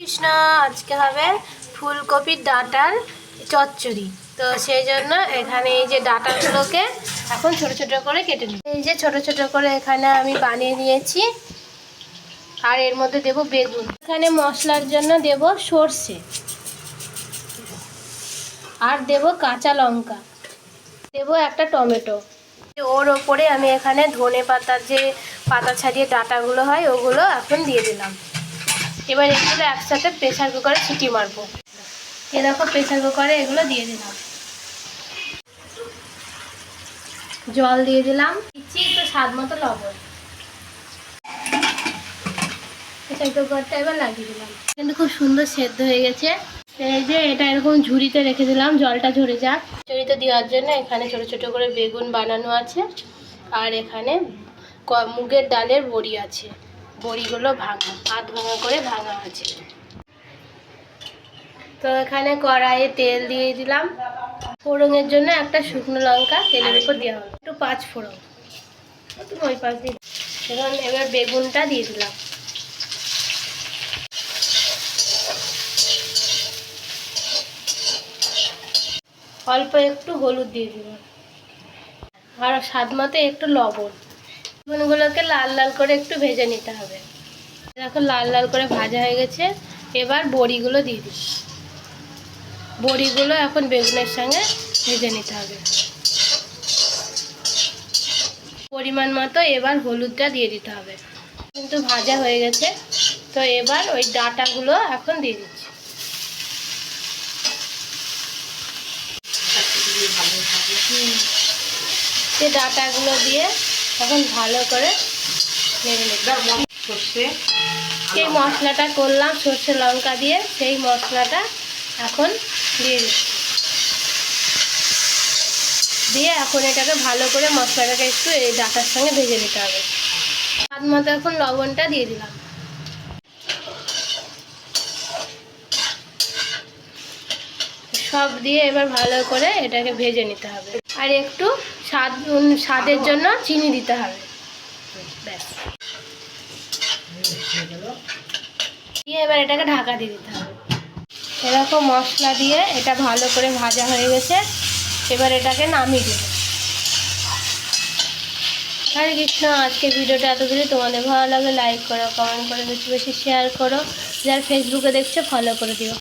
কৃষ্ণ, আজকে হবে ফুলকপির ডাঁটার চচ্চড়ি। তো সেই জন্য এখানে এই যে ডাঁটাগুলোকে এখন ছোট ছোট করে কেটে নিই। এই যে ছোট ছোট করে এখানে আমি বানিয়ে নিয়েছি, আর এর মধ্যে দেব বেগুন। এখানে মশলার জন্য দেব সর্ষে, আর দেব কাঁচা লঙ্কা, দেব একটা টমেটো। ওর ওপরে আমি এখানে ধনে পাতার যে পাতা ছাড়িয়ে ডাঁটাগুলো হয়, ওগুলো এখন দিয়ে দিলাম। এবার এগুলো একসাথে প্রেশার কুকারে সিটি মারবো। এরকম প্রেসার কুকারে এগুলো দিয়ে দিলাম। জল দিয়ে দিলাম। দিচ্ছি একটু স্বাদ মতো লবণ। প্রেসার কুকারটা এবার লাগিয়ে দিলাম। কিন্তু খুব সুন্দর সেদ্ধ হয়ে গেছে। এই যে এটা এরকম ঝুড়িতে রেখে দিলাম, জলটা ঝরে যাক। ঝুড়িতে দেওয়ার জন্য এখানে ছোট ছোট করে বেগুন বানানো আছে। আর এখানে মুগের ডালের বড়ি আছে। বড়িগুলো ভাঙা, হাত ভাঙা করে ভাঙা আছে তো এখানে কড়াইয়ে তেল দিয়ে দিলাম। ফোড়নের জন্য একটা শুকনো লঙ্কা তেলের উপর দেওয়া হলো একটু পাঁচ ফোড়ন। ওই পাঁচ দিন এখন এবার বেগুনটা দিয়ে দিলাম। অল্প একটু হলুদ দিয়ে দিলাম। আর স্বাদ মতো একটু লবণ। বেগুনগুলোকে লাল লাল করে একটু ভেজে নিতে হবে। দেখো লাল লাল করে ভাজা হয়ে গেছে। এবার বড়িগুলো দিয়ে দিই। বড়িগুলো এখন বেগুনের সঙ্গে ভেজে নিতে হবে। পরিমাণ মতো এবার হলুদটা দিয়ে দিতে হবে। কিন্তু ভাজা হয়ে গেছে। তো এবার ওই ডাটাগুলো এখন দিয়ে দিচ্ছি। সে ডাটাগুলো দিয়ে এখন ভালো করে সর্ষে সেই মশলাটা করলাম, সর্ষে, লঙ্কা দিয়ে সেই মশলাটা এখন দিয়ে দিচ্ছি। দিয়ে এখন এটাকে ভালো করে মশলাটাকে একটু এই ডাটার সঙ্গে ভেজে নিতে হবে। স্বাদ মতো এখন লবণটা দিয়ে দিলাম। সব দিয়ে এবার ভালো করে এটাকে ভেজে নিতে হবে। আর একটু স্বাদ স্বাদের জন্য চিনি দিতে হবে। দিয়ে এবার এটাকে ঢাকা দিয়ে দিতে হবে। এরকম মশলা দিয়ে এটা ভালো করে ভাজা হয়ে গেছে। এবার এটাকে নামিয়ে দেবো। হরে কৃষ্ণ আজকে ভিডিওটা এত যদি তোমাদের ভালো লাগে লাইক করো কমেন্ট করো, বেশি বেশি শেয়ার করো। যার ফেসবুকে দেখছ ফলো করে দিও।